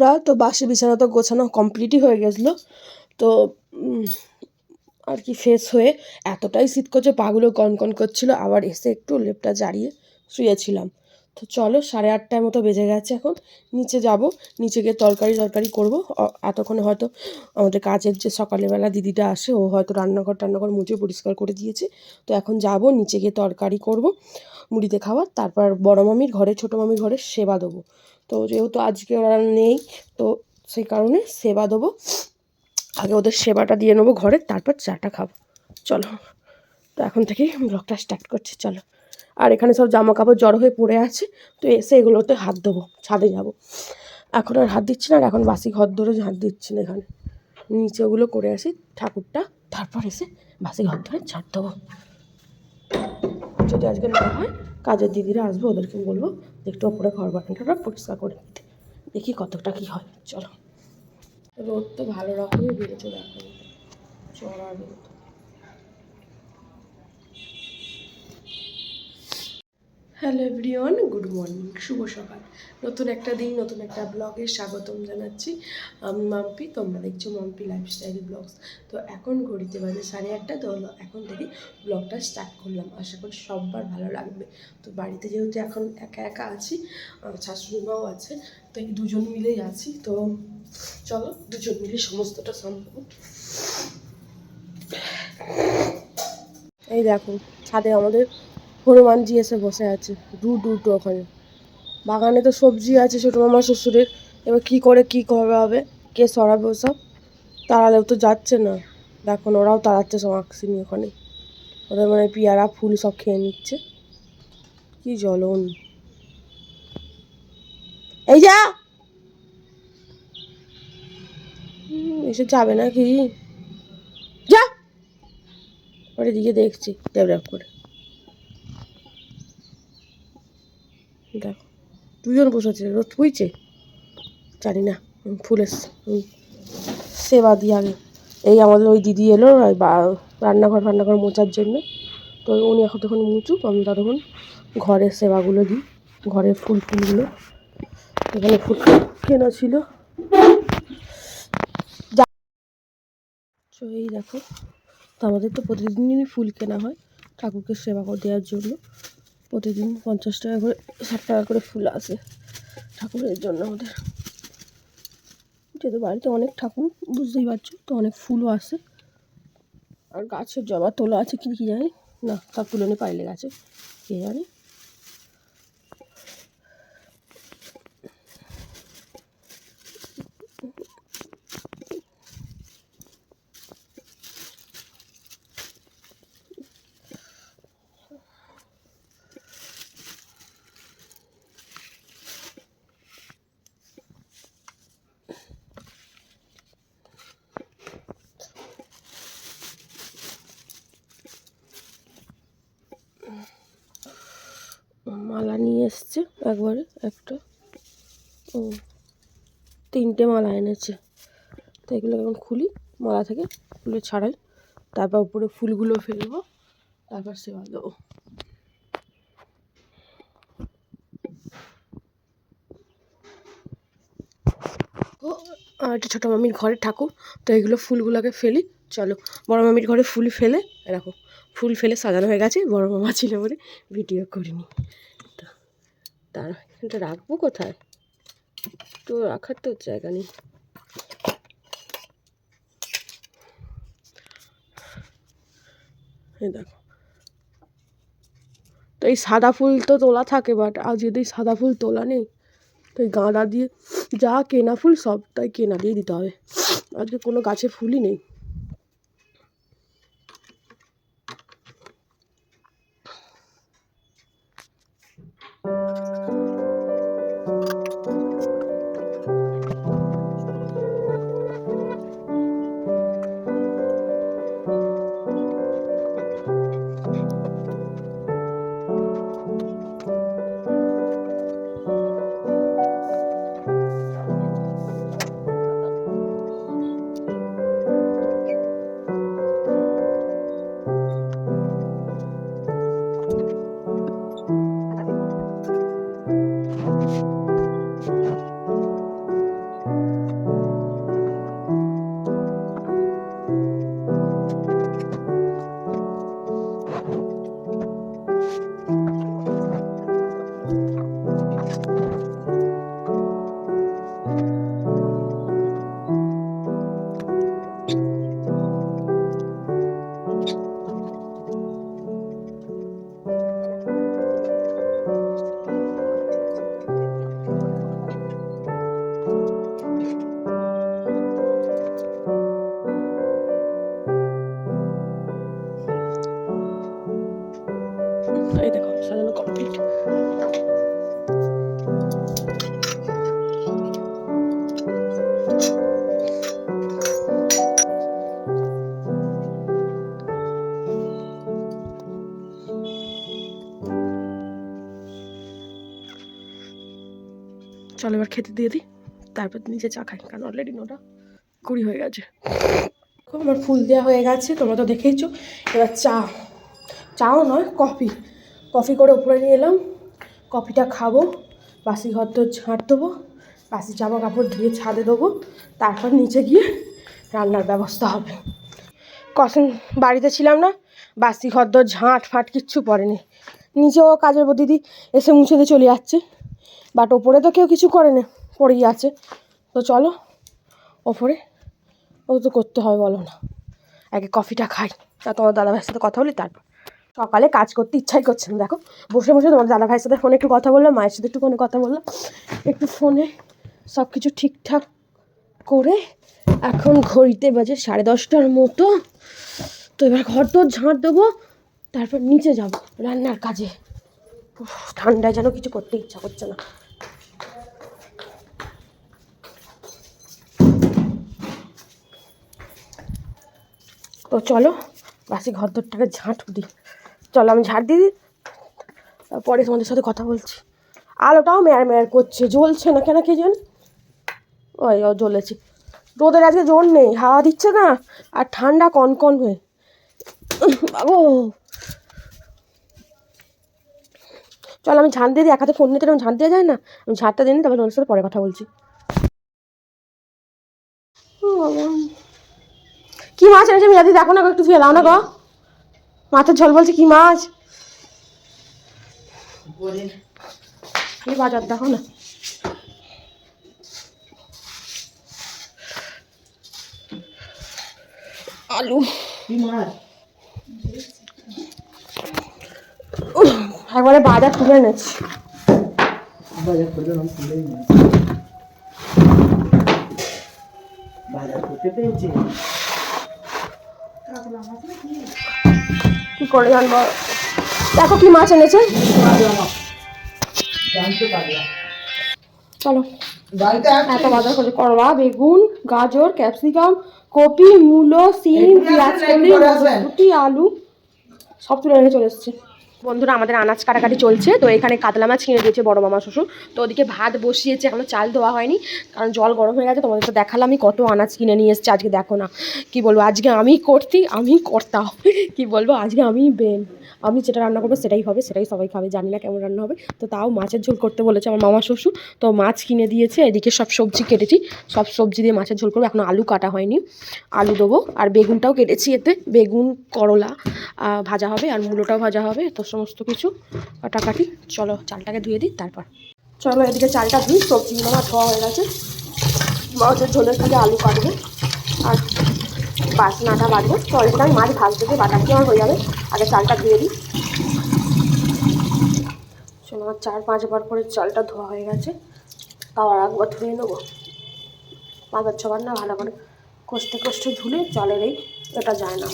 বন্ধুরা তো বাসি বিছানা তো গোছানো কমপ্লিটই হয়ে গেছিল। তো আর কি ফ্রেশ হয়ে এতটাই শীত করছে পাগুলো কনকন করছিল, আবার এসে একটু লেপটা জারিয়ে শুয়েছিলাম। তো চলো সাড়ে আটটার মতো বেজে গেছে এখন, নিচে যাব, নিচে গিয়ে তরকারি তরকারি করব। এতক্ষণে হয়তো আমাদের কাজের যে সকালবেলা দিদিটা আসে, ও হয়তো রান্নাঘর টান্নাঘর মুছে পরিষ্কার করে দিয়েছে। তো এখন যাব, নিচে গিয়ে তরকারি করব, মুড়িতে খাওয়ার তারপর বড় মামির ঘরে, ছোটো মামির ঘরে সেবা দেবো। তো যেহেতু আজকে ওরা নেই, তো সেই কারণে সেবা দেবো। আগে ওদের সেবাটা দিয়ে নেব ঘরে, তারপর চাটা খাব। চলো, তো এখন থেকেই ব্লগটা স্টার্ট করছি, চলো। আর এখানে সব জামা কাপড় জড়ো হয়ে পড়ে আছে, তো এসে এগুলোতে হাত দেবো ছাদে যাব। এখন আর হাত দিচ্ছি না, আর এখন বাসি ঘর ধরে হাত দিচ্ছি না এখানে। নিচে ওগুলো করে আসি, ঠাকুরটা, তারপর এসে বাসি ঘর ধরে ছাড় দেবো যদি আজকে না হয়, কাজের দিদিরা আসবে, ওদেরকে বলব একটু ওপরে ঘর বারান্দাটা পরিষ্কার করে নিতে। দেখি কতটা কী হয়। চলো। রোদ তো ভালো রকমই বেড়েছে দেখো। চড়া রোদ হ্যালো এভরিওয়ান গুড মর্নিং শুভ সকাল। নতুন একটা দিন, নতুন একটা ব্লগে স্বাগতম জানাচ্ছি। আমি মাম্পি, তোমরা দেখছ মাম্পি লাইফস্টাইল ব্লগস তো এখন ঘড়িতে বাজে সাড়ে আটটা, তো এখন থেকে ব্লগটা স্টার্ট করলাম। আশা করি সববার ভালো লাগবে। তো বাড়িতে যেহেতু এখন একা একা আছি আমার শাশুড়ি মাও আছে, তো এই দুজন মিলেই আছি। তো চলো, দুজন মিলে সমস্তটা সম্ভব। এই দেখো, ছাদে আমাদের হনুমানজি এসে বসে আছে দূর তো ওখানে। বাগানে তো সবজি আছে ছোটো মামা শ্বশুরের এবার কী করে কী করা হবে কে সরাবে ওসব? তাড়ালেও তো যাচ্ছে না। দেখো না, ওরাও তাড়াচ্ছে সব আঁকসিনি ওখানে। ওদের মানে পিয়ারা ফুল সব খেয়ে নিচ্ছে। কি জ্বলন। এই যা! এসে যাবে নাকি? যা! ওর এদিকে দেখছি। ড্যাব করে। দেখো দুজন বসেছে রোদ পুইছে জানি না হুম, ফুল এসছে সেবা দিয়ে আগে। এই আমাদের ওই দিদি এলো রান্নাঘর রান্নাঘর মোচার জন্য। তো উনি এখন তখন মুচুক আমি ততক্ষণ ঘরের সেবাগুলো দিই ঘরের ফুল ফুলগুলো। এখানে ফুল কেনা ছিল। তো এই দেখো তো আমাদের তো প্রতিদিনই ফুল কেনা হয় ঠাকুরকে সেবা দেওয়ার জন্য। প্রতিদিন পঞ্চাশ টাকা করে, ষাট টাকা করে ফুল আসে ঠাকুরের জন্য আমাদের। যেহেতু বাড়িতে অনেক ঠাকুর, বুঝতেই পারছ? তো অনেক ফুলও আসে আর গাছের জবা তোলা আছে, কি কি জানি? না তা তুলে নিয়ে পাইলে গাছে, কে জানে? মালা নিয়ে এসছে একবারে একটা। ও, তিনটে মালা এনেছে। তো এগুলো এখন খুলি, মালা থেকে খুলে ছাড়াই। তারপর উপরে ফুলগুলো ফেলব, তারপর সেবা দেবো। আর একটা ছোটো মামির ঘরে ঠাকুর, তো এগুলো ফুলগুলোকে ফেলি, চলো। বড় মামির ঘরে ফুল ফেলে এরকম ফুল ফেলে সাজানো হয়ে গেছে, বড় মামা ছিল বলে ভিডিও করিনি। তার এটা রাখব কোথায়? তো রাখার তো জায়গা নেই। দেখো। তো এই সাদা ফুল তো তোলা থাকে বাট আজ যদি সাদা ফুল তোলা নেই, তো গাঁদা দিয়ে যা কেনা ফুল সবটাই কেনা দিয়ে দিতে হবে। আজকে কোনো গাছে ফুলই নেই। খেতে দিয়ে দিই, তারপর নিচে চা খাই, কারণ অলরেডি নটা কুড়ি হয়ে গেছে। আমার ফুল দেওয়া হয়ে গেছে, তোমরা তো দেখেইছো। এবার চা, চাও নয়, কফি। কফি করে উপরে নিয়ে এলাম, কফিটা খাব, বাসি ঘর তো ঝাঁট দেবো, বাসি জামা কাপড় ধুয়ে ছাদে দেবো, তারপর নিচে গিয়ে রান্নার ব্যবস্থা হবে। কখন বাড়িতে ছিলাম না, বাসি ঘর দর ঝাঁট ফাট কিচ্ছু পড়েনি। নিচেও কাজের দিদি এসে মুছে দিয়ে চলে যাচ্ছে। বাট ওপরে তো কেউ কিছু করে না পড়েই আছে। তো চলো, ওপরে ও তো করতে হয়, বলো না। আগে কফিটা খাই তা তোমার দাদা ভাইয়ের সাথে কথা বলি, তারপর। সকালে কাজ করতে ইচ্ছাই করছে না, দেখো। বসে বসে তোমার দাদা ভাইয়ের সাথে ফোনে একটু কথা বললাম, মায়ের সাথে একটু ফোনে কথা বললাম। একটু ফোনে সব কিছু ঠিকঠাক করে এখন ঘড়িতে বাজে সাড়ে দশটার মতো। তো এবার ঘর তো ঝাঁট দেবো, তারপর নিচে যাব রান্নার কাজে। ঠান্ডায় যেন কিছু করতে ইচ্ছা করছে না। তো চলো, বাসি ঘর দরটাকে ঝাঁট দিই। চলো, আমি ঝাঁট দিই পরে তোমাদের সাথে কথা বলছি। আলোটাও মেয়ার মেয়ার করছে, জ্বলছে না কেন কে জানে? ওই, ও জ্বলেছে। রোদের আজকে জোর নেই, হাওয়া দিচ্ছে না, আর ঠান্ডা কনকন হয়ে। বাবু! চল, আমি ঝাঁট দিয়ে দিই, এক হাতে ফোন নিতে ঝাঁট দিয়ে যায় না? আমি ঝাঁটটা দিয়ে নিই তারপর ওর সাথে পরে কথা বলছি। কি মাছ এনেছে মিলাদি দেখো না একটু দাও না গো। মাছের ঝোল বলছে কি মাছ? বাজার দেখো না। আলু। একবারে বাজার তুলে এনেছি। বাজার করতে বাজার করতে পেয়েছি কি করে জানব? দেখো কি মাছ এনেছে। চলো। এত বাজার করে করলা বেগুন গাজর ক্যাপসিকাম কপি মূলো সিম পেঁয়াজ কলি মটরশুঁটি আলু সব তুলে এনে চলে এসছে। বন্ধুরা, আমাদের আনাজ কাটাকাটি চলছে। তো এখানে কাতলা মাছ কিনে দিয়েছে বড় মামা শ্বশুর। তো ওদিকে ভাত বসিয়েছে, এখনও চাল দেওয়া হয়নি। কারণ জল গরম হয়ে গেছে, তোমাদের তো দেখালাম। আমি কত আনাজ কিনে নিয়ে এসছে, আজকে দেখো না। কি বলব, আজকে আমি করতি আমি করতাম। কি বলব, আজকে আমি বেন আমি যেটা রান্না করব সেটাই হবে, সেটাই সবাই খাবে, জানি না কেমন রান্না হবে। তো তাও মাছের ঝোল করতে বলেছে আমার মামা শ্বশুর। তো মাছ কিনে দিয়েছে, এদিকে সব সবজি কেটেছি। সব সবজি দিয়ে মাছের ঝোল করব, এখন আলু কাটা হয়নি। আলু দেবো, আর বেগুনটাও কেটেছি এতে। বেগুন, করলা ভাজা হবে, আর মূলোটাও ভাজা হবে। তো সমস্ত কিছু কাটাকাটি। চলো চালটাকে ধুয়ে দিই, তারপর। চলো এদিকে চালটা ধুই সবজিগুলো আমার ধোয়া হয়ে গেছে। মাছের ঝোলের খালি আলু কাটবে আর বাসনাটা বাটবো তো আমি মাছ ভাজতে দিয়ে বাটা আমার হয়ে যাবে। আগে চালটা ধুয়ে দিই। চলো আমার চার পাঁচবার করে চালটা ধোয়া হয়ে গেছে। আর একবার ধুয়ে নেব। পাঁচবার ছবার না ভালো করে কষ্টে কষ্টে ধুলে চালের এই এটা যায় না।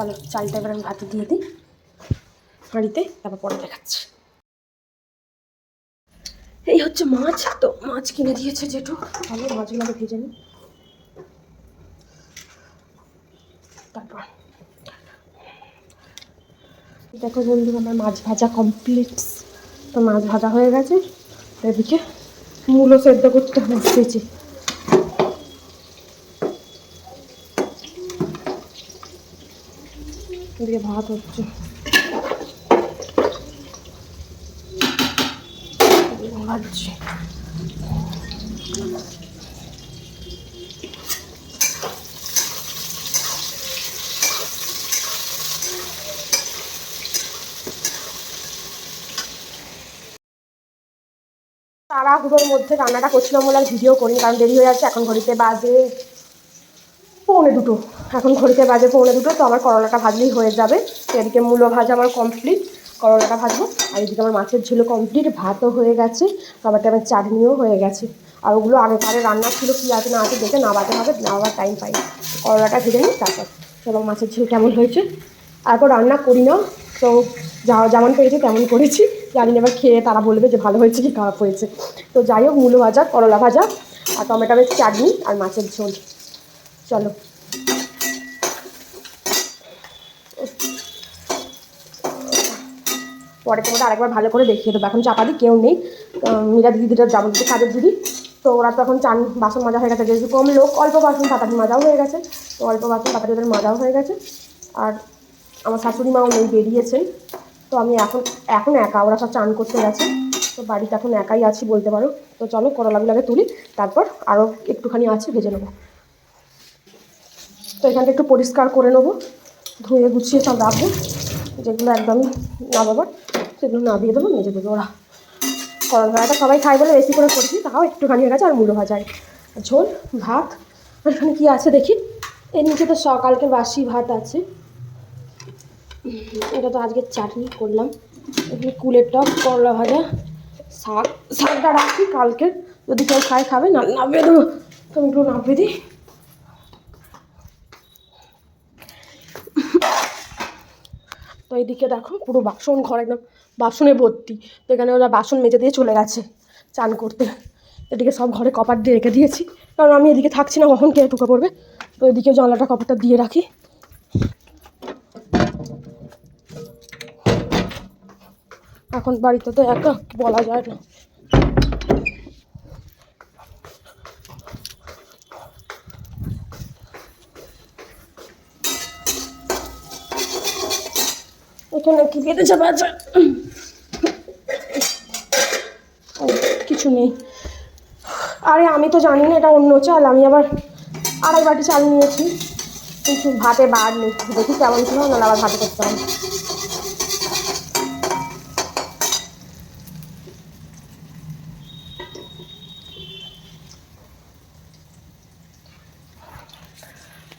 চলো, চালটা এবার আমি ভাতে দিয়ে দিই। হাঁড়িতে, তারপর পরে দেখাচ্ছি। এই হচ্ছে মাছ। তো মাছ কিনে দিয়েছে যেটু জেঠু চলো মাছগুলোকে ভেজে নিই। তারপর। দেখো বন্ধু আমার মাছ ভাজা কমপ্লিট তো মাছ ভাজা হয়ে গেছে। এদিকে মূলো সেদ্ধ করতে বসেছি এদিকে ভাত হচ্ছে। ভাজছি। তাড়াহুড়োর মধ্যে রান্নাটা করছিলাম বলে আর ভিডিও করিনি, কারণ দেরি হয়ে যাচ্ছে, এখন ঘড়িতে বাজে পৌনে দুটো। এখন ঘড়িতে বাজে পৌনে দুটো, তো আমার করলাটা ভাজলেই হয়ে যাবে। এদিকে মূলো ভাজা আমার কমপ্লিট করলাটা ভাজবো। আর এদিকে আমার মাছের ঝোলো কমপ্লিট ভাতও হয়ে গেছে আবার আমার চাটনিও হয়ে গেছে। আর ওগুলো আগে পরে রান্না ছিল, কী আছে না আছে দেখে নামাতে হবে, নামাবার টাইম পাই করলাটা ভেজে নিই, তারপর এবং মাছের ঝোল কেমন হয়েছে। তারপর রান্না করি না, তো যা যেমন পেরেছি তেমন করেছি। জানি এবার খেয়ে তারা বলবে যে ভালো হয়েছে কি খারাপ হয়েছে। তো যাই হোক, মূলো ভাজা, করলা ভাজা, আর টমেটোর চাটনি আর মাছের ঝোল। চলো। পরে তোমাদের আরেকবার ভালো করে দেখিয়ে দেবো। এখন চাপাতি কেউ নেই। মীরা দিদিটা যাব দিদি কাজের দিদি। তো ওরা তো এখন চান, বাসন মাজা হয়ে গেছে। যেহেতু কম লোক, অল্প বাসন পাতাটি মাজাও হয়ে গেছে। তো অল্প বাসন পাতাটি ওদের মাজাও হয়ে গেছে। আর আমার শাশুড়ি মাও নেই বেরিয়েছেন তো আমি এখন এখন একা, ওরা সব চান করতে গেছে। তো বাড়িতে এখন একাই আছি বলতে পারো। তো চলো করলাগুলো আগে তুলি, তারপর আরও একটুখানি আছে, ভেজে নেব। তো এখানটা একটু পরিষ্কার করে নেব। ধুয়ে গুছিয়ে সব রাখব। যেগুলো একদমই না বাবার, সেগুলো না দিয়ে দেবো, মেজে দেবো ওরা। করল ভাড়াটা সবাই খায় বলে বেশি করে করছি, তাও একটুখানি হয়ে গেছে আর মুড়ো ভাজায় ঝোল, ভাত, আর এখানে কী আছে দেখি? এর নিচে তো সকালকে বাসি ভাত আছে। এটা তো আজকে চাটনি করলাম। এখানে কুলের টক, করলা ভাজা, শাক। শাকটা রাখি কালকে। যদি কেউ খায়, খাবে, না, নামিয়ে দেবো। তো আমি একটু নামিয়ে দিই। তো এইদিকে দেখো, পুরো বাসন ঘর একদম বাসনে ভর্তি। তো এখানে ওরা বাসন মেজে দিয়ে চলে গেছে চান করতে। এদিকে সব ঘরে কপার দিয়ে রেখে দিয়েছি। কারণ আমি এদিকে থাকছি না, কখন কে টুকে পড়বে? তো এদিকে জানলাটা কপারটা দিয়ে রাখি। এখন বাড়িতে তো একা বলা যায় না। এখানে কি বেঁধেছে বাচ্চা কিছু নেই। আরে আমি তো জানি না এটা অন্য চাল, আমি আবার আড়াই বাটি চাল নিয়েছি। কিন্তু ভাতে বার নেই। দেখি কেমন ছিল নাহলে আবার ভাতে করতে হবে।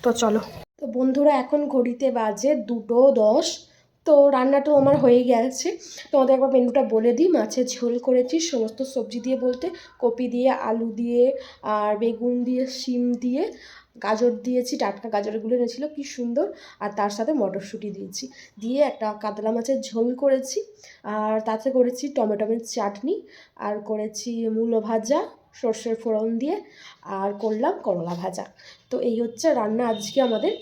তো চলো। তো বন্ধুরা, এখন ঘড়িতে বাজে দুটো দশ। তো রান্নাটাও আমার হয়ে গেছে। তোমাদের একবার মেনুটা বলে দিই। মাছের ঝোল করেছি, সমস্ত সবজি দিয়ে বলতে কপি দিয়ে, আলু দিয়ে, আর বেগুন দিয়ে, শিম দিয়ে, গাজর দিয়েছি, টাটকা গাজরগুলো এনেছিল, কি সুন্দর। আর তার সাথে মটরশুঁটি দিয়েছি। দিয়ে একটা কাতলা মাছের ঝোল করেছি, আর তাতে করেছি টমেটোমের চাটনি, আর করেছি মূলো ভাজা, সর্ষের ফোড়ন দিয়ে, আর করলাম করলা ভাজা। তো এই হচ্ছে রান্না আজকে আমাদের।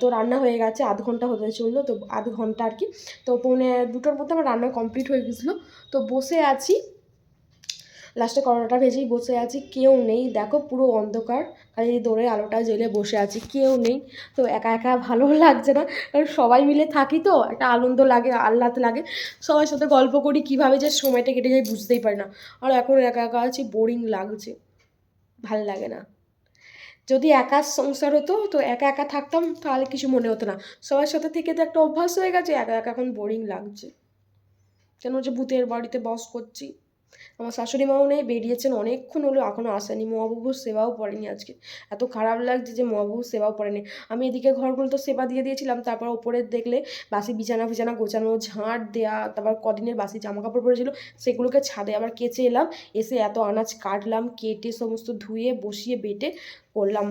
তো রান্না হয়ে গেছে, আধ ঘণ্টা হতে চলল, তো আধ ঘণ্টা আর কি। তো পৌনে দুটোর মধ্যে আমার রান্না কমপ্লিট হয়ে গেছিল। তো বসে আছি লাস্টে করোনাটা ভেজেই বসে আছি, কেউ নেই। দেখো পুরো অন্ধকার, খালি দৌড়ে আলোটা জ্বেলে বসে আছি, কেউ নেই। তো একা একা ভালো লাগছে না, কারণ সবাই মিলে থাকি তো, একটা আনন্দ লাগে, আহ্লাদ লাগে। সবার সাথে গল্প করি, কীভাবে যে সময়টা কেটে যায় বুঝতেই পারি না। আর এখন একা একা আছি বোরিং লাগছে। ভালো লাগে না। যদি একা সংসার হতো, তো একা একা থাকতাম, তাহলে কিছু মনে হতো না। সবার সাথে থেকে তো একটা অভ্যাস হয়ে গেছে, একা একা এখন বোরিং লাগছে। কেন যে ভূতের বাড়িতে বস করছি। আমার শাশুড়ি মাও নেই, বেরিয়েছেন অনেকক্ষণ হলো এখনও আসেনি। মহাবাবুর সেবাও পড়েনি আজকে। এত খারাপ লাগছে যে মহাবাবুর সেবাও পড়েনি। আমি এদিকে ঘরগুলো তো সেবা দিয়ে দিয়েছিলাম, তারপর ওপরে দেখলে বাসি বিছানা ফিছানা গোছানো, ঝাঁট দেয়া, তারপর কদিনের বাসি জামা কাপড় পরেছিল, সেগুলোকে ছাদে আবার কেচে এলাম। এসে এত আনাজ কাটলাম, কেটে সমস্ত ধুয়ে, বসিয়ে, বেটে করলাম।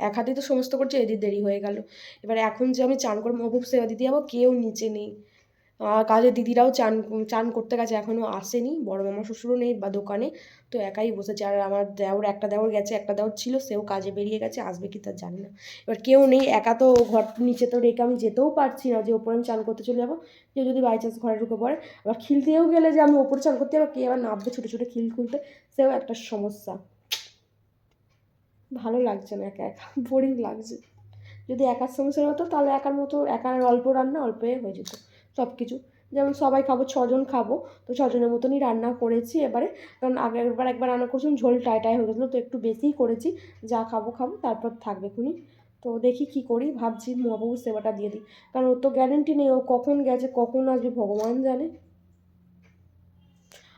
এক হাতেই তো সমস্ত করছে, এদিক দেরি হয়ে গেল। এবার এখন যে আমি চান করে মহবুব সেবা দিতে যাব, কেউ নিচে নেই। কাজের দিদিরাও চান চান করতে গেছে এখনও আসেনি। বড় মামা শ্বশুরও নেই বা দোকানে, তো একাই বসেছে। আর আমার দেওর, একটা দেওর গেছে, একটা দেওর ছিল, সেও কাজে বেরিয়ে গেছে, আসবে কি তার জানি না। এবার কেউ নেই, একা তো ঘর নিচে তো রেখে আমি যেতেও পারছি না যে ওপরে আমি চান করতে চলে যাব। কেউ যদি বাই চান্স ঘরে ঢুকে পড়ে, আবার খিলতেও গেলে যে আমি ওপরে চান করতে যাব, কে আবার নামবে ছোটো ছোটো খিল খুলতে, সেও একটা সমস্যা। ভালো লাগছে না একা একা বোরিং লাগছে। যদি একার সমস্যা হতো, তাহলে একার মতো, একার অল্প রান্না অল্পে হয়ে যেত। সব কিছু যেমন সবাই খাব, ছজন খাব, তো ছজনের মতনই রান্না করেছি এবারে। কারণ আগে একবার একবার রান্না করেছিলাম, ঝোল টাই টাই হয়ে গেছিল, তো একটু বেশিই করেছি। যা খাব খাব, তারপর থাকবে খুনি তো দেখি কি করি, ভাবছি মহাপ্রভুর সেবাটা দিয়ে দিই। কারণ ওর তো গ্যারেন্টি নেই, ও কখন গেছে, কখন আসবে, ভগবান জানে।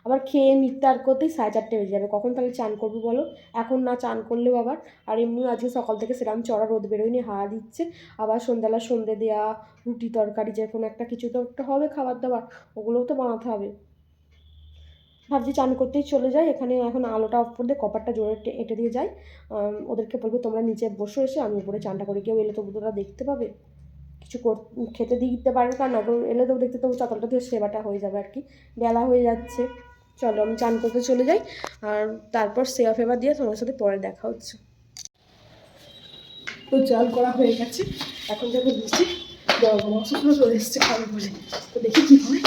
আবার খেয়ে মিথ্যার করতেই সাড়ে চারটে বেজে যাবে। কখন তাহলে চান করব বলো? এখন না চান করলেও আবার। আর এমনিও আজকে সকাল থেকে সেরকম চড়া রোদ বেরোয়নি, হাওয়া দিচ্ছে। আবার সন্ধ্যাবেলা সন্ধে দেওয়া রুটি তরকারি যে কোনো একটা কিছু তো একটা হবে খাবার দাবার ওগুলোও তো বানাতে হবে। ভাবছি চান করতেই চলে যাই। এখানে এখন আলোটা অফ করে কপারটা জোরে এঁটে দিয়ে যাই। ওদেরকে বলব তোমরা নিচে বসে এসে, আমি উপরে চানটা করে। কেউ এলে তবু তোরা দেখতে পাবে। কিছু কর, খেতে দিতে পারবে কার না এলে তো দেখতে তবু চাতালটা দিয়ে সেবাটা হয়ে যাবে আর কি। বেলা হয়ে যাচ্ছে। চলো আমি চান করতে চলে যাই। আর তারপর সেবা ফেবা দিয়ে তোমার সাথে পরে দেখা হচ্ছে। তো জল করা হয়ে গেছে। এখন যখন দিচ্ছি বড় বড় চলে এসছে খাবে বলে তো দেখি কী হয়।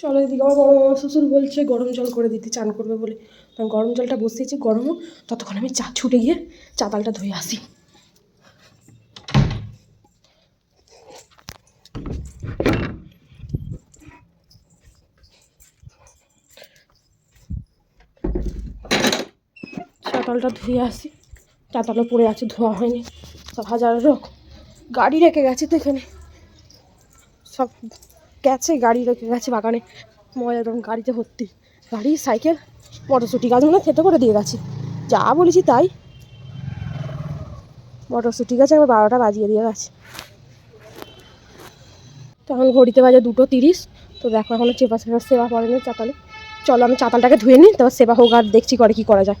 চলো এদিকে আমার বড় শ্বশুর বলছে, গরম জল করে দিতে, চান করবে বলে। গরম জলটা বসিয়েছি, গরমও। ততক্ষণ আমি চা ছুটে গিয়ে চাতালটা ধুয়ে আসি। চাতালটা ধুয়ে আসি। চাতালও পড়ে আছে, ধোয়া হয়নি। সব হাজারো গাড়ি রেখে গেছে তো এখানে। সব গেছে, গাড়ি রেখে গেছে বাগানে। ময়লা একদম গাড়িতে ভর্তি। গাড়ি, সাইকেল, মটরশুঁটি গাছগুলো খেতে করে দিয়ে গেছে। যা বলেছি তাই। মটরশুঁটি গাছ আমার বারোটা বাজিয়ে দিয়ে গেছে। তখন ঘড়িতে বাজে দুটো তিরিশ। তো দেখো এখনও চেপা সেবা সেবা পড়েনি চাতালে। চলো আমি চাতালটাকে ধুয়ে নিই, তারপর সেবা হোক আর দেখছি করে কি করা যায়।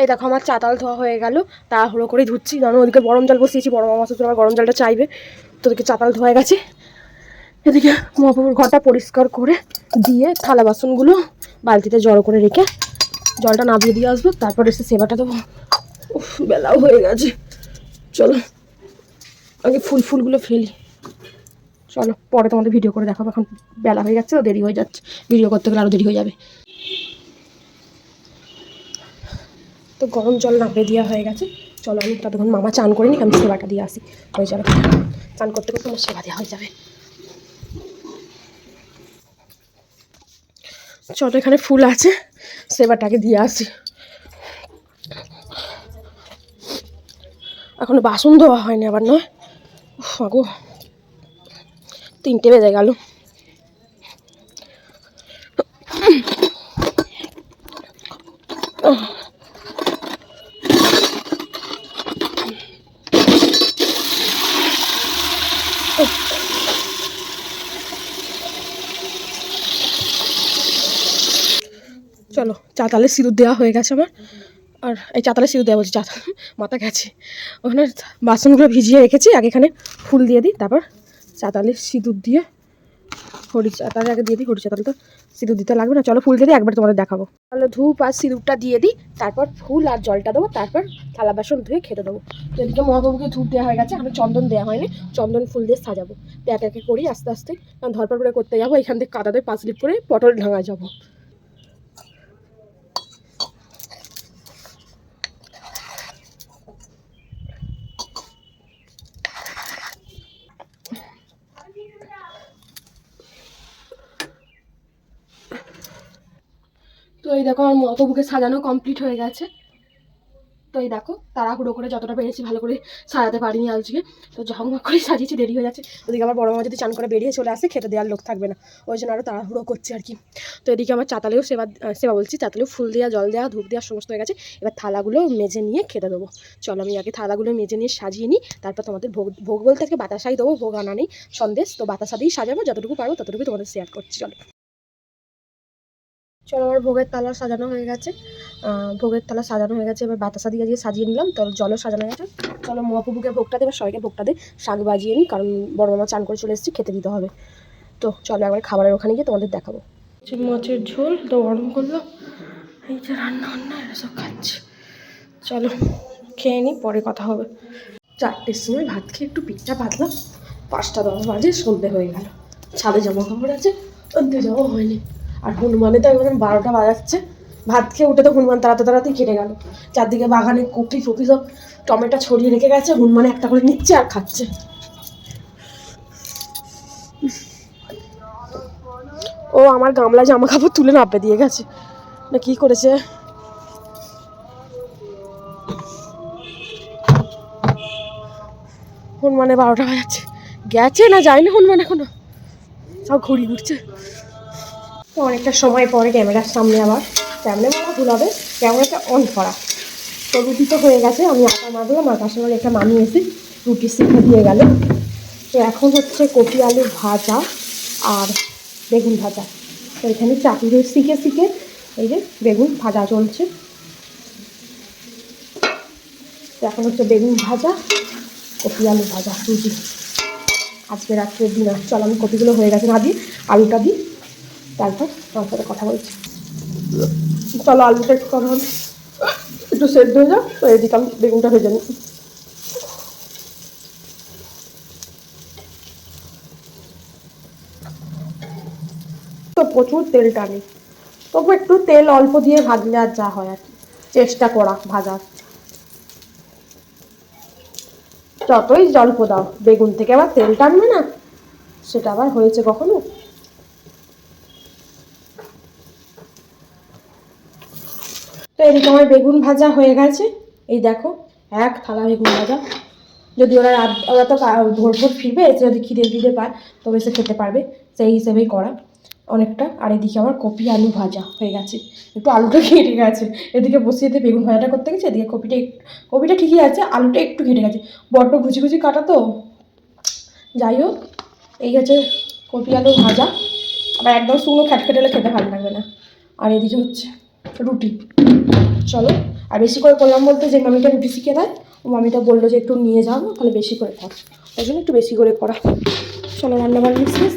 এই দেখো, আমার চাতাল ধোয়া হয়ে গেল। তাড়াহুড়ো করে ধুচ্ছি। কারণ ওদিকে গরম জল বসিয়েছি, বড় মামা শ্বশুর আমার গরম জলটা চাইবে। তো ওদিকে চাতাল ধোয়া গেছে। এদিকে মহাপ্রভুর ঘরটা পরিষ্কার করে দিয়ে থালা বাসনগুলো বালতিতে জড়ো করে রেখে জলটা নামিয়ে দিয়ে আসব। তারপর এসে সেবাটা দেবো। বেলাও হয়ে গেছে। চলো, আগে ফুল ফুলগুলো ফেলি। চলো, পরে তোমাদের ভিডিও করে দেখাবো। এখন বেলা হয়ে যাচ্ছে তো দেরি হয়ে যাচ্ছে। ভিডিও করতে গেলে আরও দেরি হয়ে যাবে। তো গরম জল নামিয়ে দেওয়া হয়ে গেছে। চলো আমি ততক্ষণ মামা চান করে নি আমি সেবাটা দিয়ে আসি। হয়ে যাবে চান করতে করতে আমার সেবা দেওয়া হয়ে যাবে। চলো, এখানে ফুল আছে, সেবাটাকে দিয়ে আসি। এখনও বাসন ধোয়া হয়নি আবার নয়। আগো তিনটে বেজে গেল। চলো চাতালে সিঁদুর দেওয়া হয়ে গেছে আমার। আর এই চাতালে সিঁদুর দেওয়া বলছি চাতাল মাথা গেছে। ওখানে বাসনগুলো ভিজিয়ে রেখেছি, আগে এখানে ফুল দিয়ে দিই, তারপর চাতালে সিঁদুর দিয়ে হরি চাতালে আগে দিয়ে দিই হরি চাতালে তো সিঁদুর দিতে লাগবে না, চলো ফুল দিয়ে দিই, একবার তোমাদের দেখাবো। তাহলে ধূপ আর সিঁদুরটা দিয়ে দিই, তারপর ফুল আর জলটা দেবো, তারপর থালা বাসন ধুয়ে খেতে দেবো। এদিকে মহাপ্রভুকে ধূপ দেওয়া হয়ে গেছে, আমি চন্দন দেওয়া হয়নি, চন্দন ফুল দিয়ে সাজাবো। এক একে করি, আস্তে আস্তে কারণ ধরপর করে করতে যাব, এখান থেকে কাদাতে পাঁচ লিপ করে পটল ঢাঙা যাব। তো এই দেখো, আমার মতো বুকে সাজানো কমপ্লিট হয়ে গেছে। তো এই দেখো, তাড়াহুড়ো করে যতটা পেরেছি ভালো করে সাজাতে পারিনি আজকে। তো ঝকমক করে সাজিয়েছি, দেরি হয়ে যাচ্ছে। ওদিকে আমার বড় মামা যদি চান করে বেরিয়ে চলে আসে, খেতে দেওয়ার লোক থাকবে না। ওই জন্য আরও তাড়াহুড়ো করছে আর কি। তো এদিকে আমার চাতালেও সেবা সেবা বলছি, চাতালেও ফুল দেওয়া জল দেওয়া ধূপ দেওয়া সমস্ত হয়ে গেছে। এবার থালাগুলো মেজে নিয়ে খেতে দেবো। চলো আমি আগে থালাগুলো মেজে নিয়ে সাজিয়ে নিই, তারপর তোমাদের ভোগ ভোগ বলতে আজকে বাতাসাই দেবো, ভোগ আনা নেই, সন্দেশ। তো বাতাসা দিয়েই সাজাবো, যতটুকু পারব ততটুকু তোমাদের শেয়ার করছি, চলো। চলো আমার ভোগের তালা সাজানো হয়ে গেছে। ভোগের তালা সাজানো হয়ে গেছে এবার বাতাসা দিয়ে দিয়ে সাজিয়ে নিলাম। তো জলও সাজানো হয়ে গেছে। চলো মহাপ্রভুকে ভোগটা দেবে সবাইকে ভোগটা দে। শাক বাজিয়ে নিই কারণ বড় মামা চান করে চলে এসেছি খেতে দিতে হবে। তো চলো একবার খাবারের ওখানে গিয়ে তোমাদের দেখাবো। মাছের ঝোল তো গরম করল এই যে রান্না বান্না এরা সব খাচ্ছি। চলো খেয়ে নিই পরে কথা হবে। চারটের সময় ভাত খেয়ে একটু পিঠটা পাতলাম। পাঁচটা দশ বাজে সন্ধে হয়ে গেল। ছাদে জামা কাপড় আছে অন্তে যাওয়া হয়নি। আর হনুমানে তো এখন বারোটা বাজাচ্ছে। ভাত খেয়ে উঠে তো হনুমান তাড়াতে তাড়াতাড়ি কেটে গেল। চারদিকে বাগানে কপি ফপি সব টমেটো ছড়িয়ে রেখে গেছে, হনুমানে একটা করে নিচ্ছে আর খাচ্ছে। ও, আমার গামলা জামা কাপড় তুলে নাপে দিয়ে গেছে। না, কি করেছে? হনুমানে বারোটা বাজাচ্ছে। গেছে না, যায়নি হনুমান এখনও? সব ঘুরি ঘুরছে। তো অনেকটা সময় পরে ক্যামেরার সামনে আবার। ক্যামেরা মারা ভুল হবে, ক্যামেরাটা অন করা। তো রুটি তো হয়ে গেছে, আমি আটা মারলাম আর পাশে আমার একটা মামি এসে রুটি শিখে দিয়ে গেল। তো এখন হচ্ছে কপি আলু ভাজা আর বেগুন ভাজা। তো এখানে চাটনি শিখে শিখে এই যে বেগুন ভাজা চলছে। তো এখন হচ্ছে বেগুন ভাজা, কপি আলু ভাজা, রুটি। আজকে রাত্রের ডিনার। চল, আমি কপিগুলো হয়ে গেছে না দিই আলুটা দিই তারপর তোমার সাথে কথা বলছি। চলো, আলুটা একটু হবে। একটু সেদ্ধ হয়ে যাও তো এদিকে আমি বেগুনটা ভেজে নিই। তো প্রচুর তেল টানে। তবু একটু তেল অল্প দিয়ে ভাজলে আর যা হয় আর কি। চেষ্টা করা ভাজার। যতই জল্প দাও বেগুন থেকে আবার তেল টানবে না, সেটা আবার হয়েছে কখনো? তো এদিকে আমার বেগুন ভাজা হয়ে গেছে। এই দেখো, এক থালা বেগুন ভাজা। যদি ওরা রাত, ওরা তো ভোর ভোর ফিরবে, এসে যদি খিদে ফিদে পায়, তবে সে খেতে পারবে। সেই হিসেবেই করা অনেকটা। আর এদিকে আমার কপি আলু ভাজা হয়ে গেছে। একটু আলুটা ঘেটে গেছে। এদিকে বসিয়ে দিয়ে বেগুন ভাজাটা করতে গেছে, এদিকে কপিটা একটু কপিটা ঠিকই আছে, আলুটা একটু ঘেটে গেছে। বড্ড ঘুচি ঘুচি কাটা তো। যাই হোক, এই হচ্ছে কপি আলু ভাজা। আবার একদম শুকনো খ্যাটখেটে হলে খেতে ভালো লাগবে না। আর এদিকে হচ্ছে রুটি। চলো। আর বেশি করে করলাম বলতে যে মামিটা রুটি শিখে দেয়, ও মামিটা বলল যে একটু নিয়ে যাও, তাহলে বেশি করে কর ওই জন্য একটু বেশি করে করা চলো রান্না বান্না শেষ।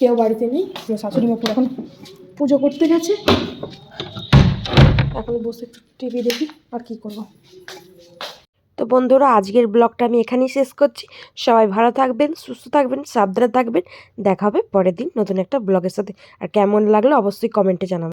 কেউ বাড়িতে নেই শাশুড়ি মা এখন পুজো করতে গেছে। এখন বসে একটু টিভি দেখি আর কি করব। তো বন্ধুরা, আজকের ব্লগটা আমি এখানেই শেষ করছি। সবাই ভালো থাকবেন, সুস্থ থাকবেন, সাবধানে থাকবেন। দেখা হবে পরের দিন নতুন একটা ব্লগের সাথে। আর কেমন লাগল অবশ্যই কমেন্টে জানাবেন।